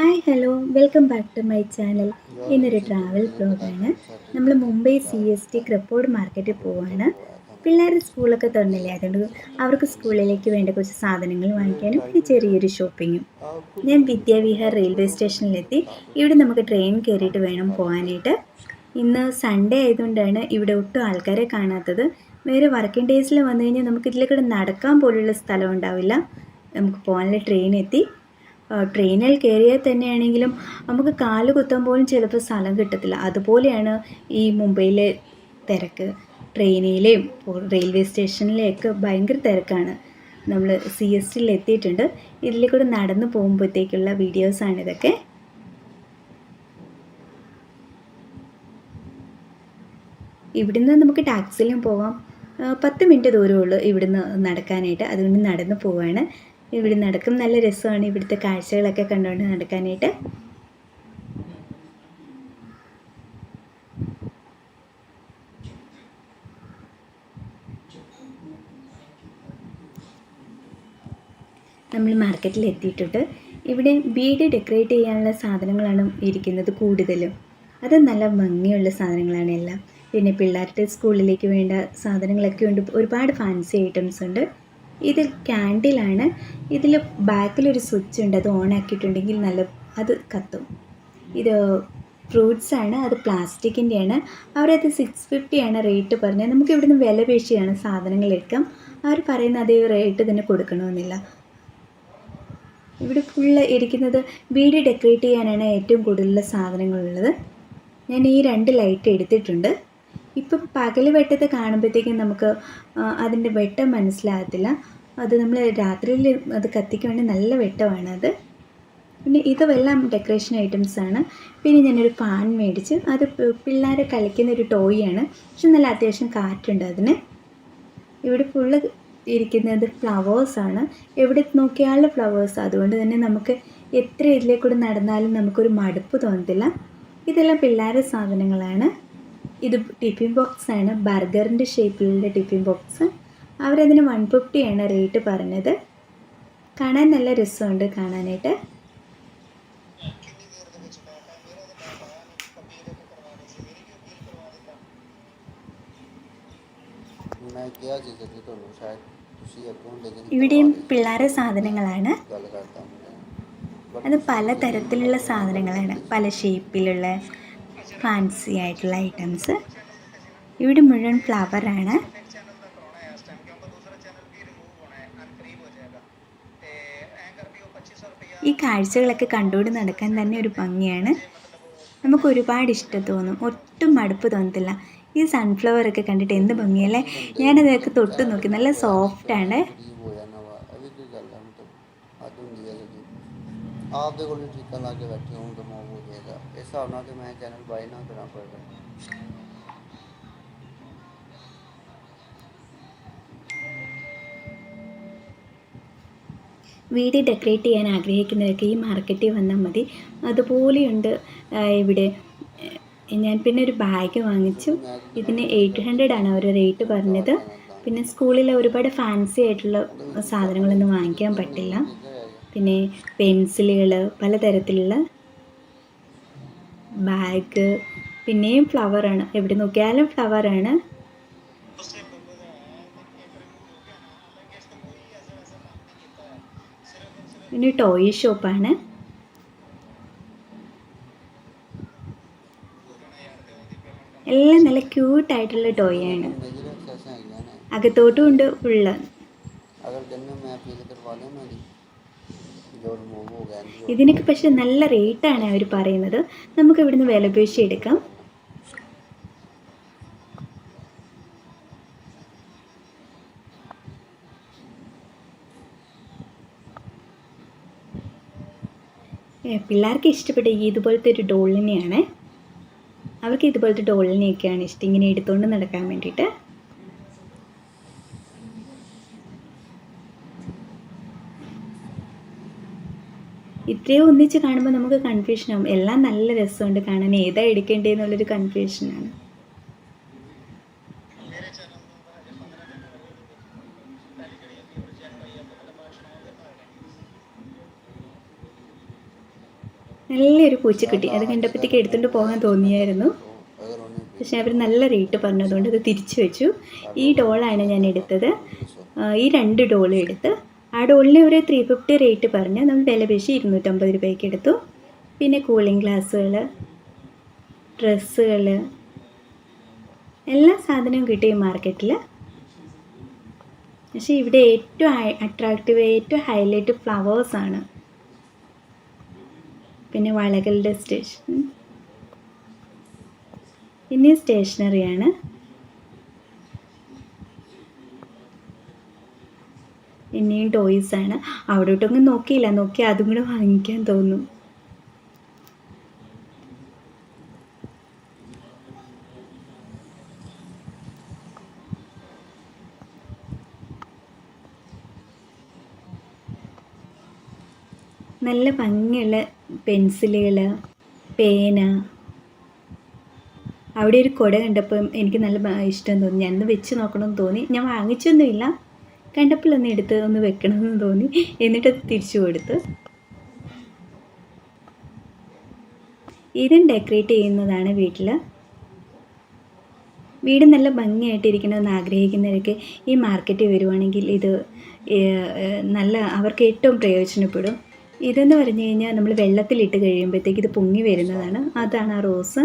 Hi hello. Welcome back to my channel. ഇന്നൊരു travel ബ്ലോഗാണ് നമ്മൾ Mumbai C S T Crawford മാർക്കറ്റിൽ പോവാണ്. പിള്ളേർ സ്കൂളൊക്കെ തുറന്നില്ലേ? അതുകൊണ്ട് അവർക്ക് സ്കൂളിലേക്ക് വേണ്ട കുറച്ച് സാധനങ്ങൾ വാങ്ങിക്കാനും ഒരു ചെറിയൊരു ഷോപ്പിങ്ങും. ഞാൻ വിദ്യാവിഹാർ റെയിൽവേ സ്റ്റേഷനിലെത്തി. ഇവിടെ നമുക്ക് ട്രെയിൻ കയറിയിട്ട് വേണം പോകാനായിട്ട് ഇന്ന് സൺഡേ ആയതുകൊണ്ടാണ് ഇവിടെ ഒട്ടും ആൾക്കാരെ കാണാത്തത്. വേറെ വർക്കിംഗ് ഡേയ്സിൽ വന്നു കഴിഞ്ഞാൽ നമുക്ക് ഇതിലേക്കൂടെ നടക്കാൻ പോലുള്ള സ്ഥലം ഉണ്ടാവില്ല. നമുക്ക് പോകാനുള്ള ട്രെയിൻ എത്തി. ട്രെയിനിൽ കയറിയാൽ തന്നെയാണെങ്കിലും നമുക്ക് കാൽ കുത്താൻ പോലും ചിലപ്പോൾ സ്ഥലം കിട്ടത്തില്ല. അതുപോലെയാണ് ഈ മുംബൈയിലെ തിരക്ക്. ട്രെയിനിലെയും റെയിൽവേ സ്റ്റേഷനിലെയൊക്കെ ഭയങ്കര തിരക്കാണ്. നമ്മൾ സി എസ് ടിയിൽ എത്തിയിട്ടുണ്ട്. ഇതിലെ കൂടെ നടന്നു പോകുമ്പോഴത്തേക്കുള്ള വീഡിയോസാണ് ഇതൊക്കെ. ഇവിടുന്ന് നമുക്ക് ടാക്സിയിലും പോവാം. പത്ത് മിനിറ്റ് ദൂരമുള്ളൂ ഇവിടുന്ന് നടക്കാനായിട്ട്. അതുകൊണ്ട് നടന്നു പോവാണ്. ഇവിടെ നടക്കും. നല്ല രസമാണ് ഇവിടുത്തെ കാഴ്ചകളൊക്കെ കണ്ടുകൊണ്ട് നടക്കാനായിട്ട്. നമ്മൾ മാർക്കറ്റിൽ എത്തിയിട്ടുണ്ട്. ഇവിടെ വീട് ഡെക്കറേറ്റ് ചെയ്യാനുള്ള സാധനങ്ങളാണ് ഇരിക്കുന്നത് കൂടുതലും. അത് നല്ല ഭംഗിയുള്ള സാധനങ്ങളാണ് എല്ലാം. പിന്നെ പിള്ളേരുടെ സ്കൂളിലേക്ക് വേണ്ട സാധനങ്ങളൊക്കെ ഉണ്ട്. ഒരുപാട് ഫാൻസി ഐറ്റംസ് ഉണ്ട്. ഇത് ക്യാൻഡിലാണ് ഇതിൽ ബാക്കിലൊരു സ്വിച്ച് ഉണ്ട്. അത് ഓൺ ആക്കിയിട്ടുണ്ടെങ്കിൽ നല്ല അത് കത്തും. ഇത് ഫ്രൂട്ട്സ് ആണ്. അത് പ്ലാസ്റ്റിക്കിന്റെയാണ് അവരത് സിക്സ് ഫിഫ്റ്റിയാണ് റേറ്റ് പറഞ്ഞത്. നമുക്ക് ഇവിടുന്ന് വില പേശിയാണ് സാധനങ്ങൾ എടുക്കാം. അവർ പറയുന്ന അതേ റേറ്റ് തന്നെ കൊടുക്കണമെന്നില്ല. ഇവിടെ ഫുള്ള് ഇരിക്കുന്നത് വീട് ഡെക്കറേറ്റ് ചെയ്യാനാണ് ഏറ്റവും കൂടുതലുള്ള സാധനങ്ങളുള്ളത്. ഞാൻ ഈ രണ്ട് ലൈറ്റ് എടുത്തിട്ടുണ്ട്. ഇപ്പം പകൽ വെട്ടത്തെ കാണുമ്പോഴത്തേക്കും നമുക്ക് അതിന്റെ വെട്ടം മനസ്സിലാകത്തില്ല. അത് നമ്മൾ രാത്രിയിൽ അത് കത്തിക്കുവാണെങ്കിൽ നല്ല വെട്ടമാണ് അത്. പിന്നെ ഇതുമെല്ലാം ഡെക്കറേഷൻ ഐറ്റംസ് ആണ്. പിന്നെ ഞാനൊരു ഫാൻ മേടിച്ച് അത് പിള്ളേരെ കളിക്കുന്ന ഒരു ടോയാണ് പക്ഷെ നല്ല അത്യാവശ്യം കാറ്റുണ്ട് അതിന്. ഇവിടെ ഫുള്ള് ഇരിക്കുന്നത് ഫ്ലവേഴ്സാണ് എവിടെ നോക്കിയാലും ഫ്ലവേഴ്സ് അതുകൊണ്ട് തന്നെ നമുക്ക് എത്ര ഇതിലേക്കൂടെ നടന്നാലും നമുക്കൊരു മടുപ്പ് തോന്നത്തില്ല. ഇതെല്ലാം പിള്ളേരുടെ സാധനങ്ങളാണ്. ഇത് ടിഫിൻ ബോക്സാണ് ബർഗറിന്റെ ഷേപ്പിലുള്ള ടിഫിൻ ബോക്സ് അവരതിന് വൺ ഫിഫ്റ്റിയാണ് റേറ്റ് പറഞ്ഞത്. കാണാൻ നല്ല രസമുണ്ട് കാണാനായിട്ട്. ഇവിടെയും പിള്ളേരെ സാധനങ്ങളാണ്. അത് പല തരത്തിലുള്ള സാധനങ്ങളാണ്. പല ഷേപ്പിലുള്ള ഫാൻസി ആയിട്ടുള്ള ഐറ്റംസ് ഇവിടെ മുഴുവൻ ഫ്ലവറാണ് ഈ കാഴ്ചകളൊക്കെ കണ്ടുകൊണ്ട് നടക്കാൻ തന്നെ ഒരു ഭംഗിയാണ്. നമുക്ക് ഒരുപാട് ഇഷ്ടം തോന്നും. ഒട്ടും മടുപ്പ് തോന്നത്തില്ല. ഈ സൺഫ്ലവർ ഒക്കെ കണ്ടിട്ട് എന്ത് ഭംഗിയല്ലേ? ഞാനതൊക്കെ തൊട്ട് നോക്കി. നല്ല സോഫ്റ്റാണ് ਆਪ ਦੇ ਕੋਲ ਟਿਕਾ ਲਾ ਕੇ ਬੈਠੇ ਹੋਣ ਤਾਂ ਮੋਹ ਹੋ ਜਾਏਗਾ ਇਸ ਹਿਸਾਬ ਨਾਲ ਤੇ ਮੈਂ ਚੈਨਲ ਬਾਈ ਨਾ ਕਰਾਂ ਪਏਗਾ വീട് ഡെക്കറേറ്റ് ചെയ്യാൻ ആഗ്രഹിക്കുന്നവരൊക്കെ ഈ മാർക്കറ്റിൽ വന്നാൽ മതി അതുപോലെയുണ്ട് ആ, ഇവിടെ ഏ, ഞാൻ പിന്നെ ഒരു ബാഗ് വാങ്ങിച്ചു ഇതിന് എയ്റ്റ് ഹൺഡ്രഡ് ആണ് അവർ റേറ്റ് പറഞ്ഞത് പിന്നെ സ്കൂളിലെ ഒരുപാട് ഫാൻസി ആയിട്ടുള്ള സാധനങ്ങളൊന്നും വാങ്ങിക്കാൻ പറ്റില്ല പിന്നെ പെൻസിലുകൾ പലതരത്തിലുള്ള ബാഗ് പിന്നെയും ഫ്ലവറാണ് എവിടെ നോക്കിയാലും ഫ്ലവറാണ് പിന്നെ ടോയ് ഷോപ്പാണ് എല്ലാം നല്ല ക്യൂട്ട് ആയിട്ടുള്ള ടോയ് ആണ്. അകത്തോട്ടും ഉണ്ട് ഉള്ള. ഇതിനൊക്കെ പക്ഷെ നല്ല റേറ്റാണ് അവർ പറയുന്നത്. നമുക്ക് ഇവിടുന്ന് വിലപേശി എടുക്കാം. പിള്ളേർക്ക് ഇഷ്ടപ്പെട്ട ഈ ഇതുപോലത്തെ ഒരു ഡോളിനെയാണ്. അവർക്ക് ഇതുപോലത്തെ ഡോളിനെയൊക്കെയാണ് ഇഷ്ടം. ഇങ്ങനെ എടുത്തുകൊണ്ട് നടക്കാൻ വേണ്ടിയിട്ട്. ഇത്രയും ഒന്നിച്ച് കാണുമ്പോൾ നമുക്ക് കൺഫ്യൂഷൻ ആവും. എല്ലാം നല്ല രസമുണ്ട് കാണാൻ. ഏതാ എടുക്കേണ്ടതെന്നുള്ളൊരു കൺഫ്യൂഷനാണ് നല്ലൊരു പൂച്ച കിട്ടി അത് കണ്ടപ്പോഴത്തേക്ക് എടുത്തുകൊണ്ട് പോകാൻ തോന്നിയായിരുന്നു. പക്ഷെ അവർ നല്ല റേറ്റ് പറഞ്ഞതുകൊണ്ട് അത് തിരിച്ചു വെച്ചു. ഈ ഡോളാണ് ഞാൻ എടുത്തത്. ഈ രണ്ട് ഡോളും എടുത്ത് ആ ഉള്ളി ഒരു ത്രീ ഫിഫ്റ്റി റേറ്റ് പറഞ്ഞ് നമ്മൾ വില പേശി ഇരുന്നൂറ്റമ്പത് രൂപയ്ക്ക് എടുത്തു. പിന്നെ കൂളിംഗ് ഗ്ലാസ്സുകൾ ഡ്രസ്സുകൾ എല്ലാ സാധനവും കിട്ടി ഈ മാർക്കറ്റിൽ പക്ഷേ ഇവിടെ ഏറ്റവും അട്രാക്റ്റീവ് ഏറ്റവും ഹൈലൈറ്റ് ഫ്ലവേഴ്സാണ് പിന്നെ വളകളുടെ സ്റ്റേഷൻ ഇനി സ്റ്റേഷനറിയാണ് പിന്നെയും ടോയ്സ് ആണ്. അവിടോട്ടൊന്നും നോക്കിയില്ല. നോക്കി അതും കൂടെ വാങ്ങിക്കാൻ തോന്നും നല്ല ഭംഗിയുള്ള പെൻസിലുകൾ പേന. അവിടെ ഒരു കുട കണ്ടപ്പം എനിക്ക് നല്ല ഇഷ്ടം തോന്നി. ഞാനൊന്ന് വെച്ച് നോക്കണമെന്ന് തോന്നി. ഞാൻ വാങ്ങിച്ചൊന്നുമില്ല. കണ്ടപ്പോൾ ഒന്ന് എടുത്ത് ഒന്ന് വെക്കണമെന്ന് തോന്നി. എന്നിട്ടത് തിരിച്ചു കൊടുത്തു. ഇതും ഡെക്കറേറ്റ് ചെയ്യുന്നതാണ് വീട്ടിൽ. വീട് നല്ല ഭംഗിയായിട്ടിരിക്കണമെന്ന് ആഗ്രഹിക്കുന്നവരൊക്കെ ഈ മാർക്കറ്റിൽ വരുവാണെങ്കിൽ ഇത് നല്ല അവർക്ക് ഏറ്റവും പ്രയോജനപ്പെടും. ഇതെന്ന് പറഞ്ഞു കഴിഞ്ഞാൽ നമ്മൾ വെള്ളത്തിലിട്ട് കഴിയുമ്പോഴത്തേക്ക് ഇത് പൊങ്ങി വരുന്നതാണ്. അതാണ് ആ റോസ്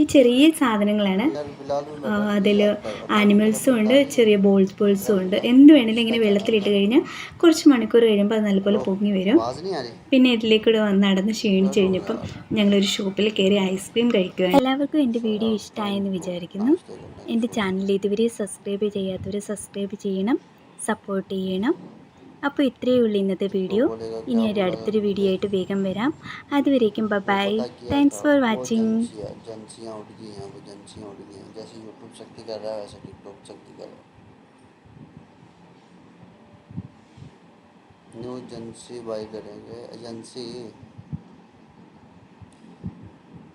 ഈ ചെറിയ സാധനങ്ങളാണ്. അതിൽ ആനിമൽസും ഉണ്ട് ചെറിയ ബോൾസ് ബോൾസും ഉണ്ട്. എന്ത് വേണമെങ്കിലും ഇങ്ങനെ വെള്ളത്തിലിട്ട് കഴിഞ്ഞാൽ കുറച്ച് മണിക്കൂർ കഴിയുമ്പോൾ അത് നല്ലപോലെ പൊങ്ങി വരും. പിന്നെ ഇതിലേക്കൂടെ വന്ന് നടന്ന് ക്ഷീണിച്ച് കഴിഞ്ഞപ്പം ഞങ്ങളൊരു ഷോപ്പിൽ കയറി ഐസ്ക്രീം കഴിക്കുക എല്ലാവർക്കും എന്റെ വീഡിയോ ഇഷ്ടമായെന്ന് വിചാരിക്കുന്നു. എന്റെ ചാനൽ ഇതുവരെ സബ്സ്ക്രൈബ് ചെയ്യാത്തവർ സബ്സ്ക്രൈബ് ചെയ്യണം സപ്പോർട്ട് ചെയ്യണം. അപ്പോൾ ഇത്രയേ ഉള്ളൂ ഇന്നത്തെ വീഡിയോ ഇനി ഒരു അടുത്തൊരു വീഡിയോ ആയിട്ട് വേഗം വരാം അതുവരേക്കും ബൈ താങ്ക്സ് ഫോർ വാച്ചിങ് एजेंसियाँ उठ गई हैं वो एजेंसियाँ उठ गई हैं जैसे यूट्यूब शक्ति कर रहा है वैसे टिकटॉक शक्ति कर रहा है न्यू एजेंसी बाई करेंगे एजेंसी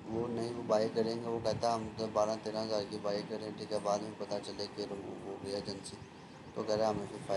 वो नहीं वो बाई करेंगे वो कहता हम तो बारह तेरह हज़ार की बाई करें ठीक है बाद में पता चले कि वो वो गया एजेंसी तो कह रहा हमें फिर फायदा